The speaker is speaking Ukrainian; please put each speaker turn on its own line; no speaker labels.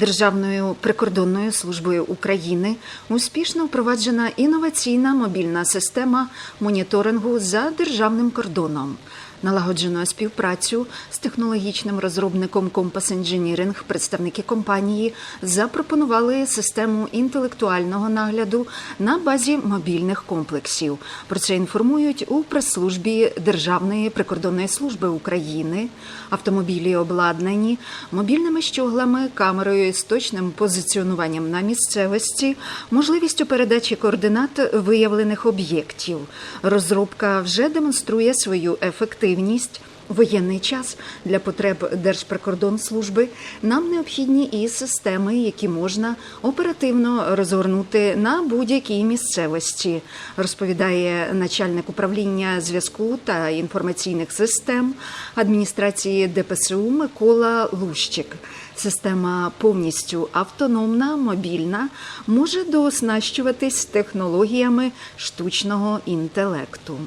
Державною прикордонною службою України успішно впроваджена інноваційна мобільна система моніторингу за державним кордоном. Налагоджено співпрацю з технологічним розробником Compass Engineering представники компанії запропонували систему інтелектуального нагляду на базі мобільних комплексів. Про це інформують у прес-службі Державної прикордонної служби України. Автомобілі обладнані мобільними щоглами, камерою з точним позиціонуванням на місцевості, можливістю передачі координат виявлених об'єктів. Розробка вже демонструє свою ефективність. В Воєнний час для потреб Держприкордонслужби нам необхідні і системи, які можна оперативно розгорнути на будь-якій місцевості, розповідає начальник управління зв'язку та інформаційних систем адміністрації ДПСУ Микола Лущик. Система повністю автономна, мобільна, може дооснащуватись технологіями штучного інтелекту.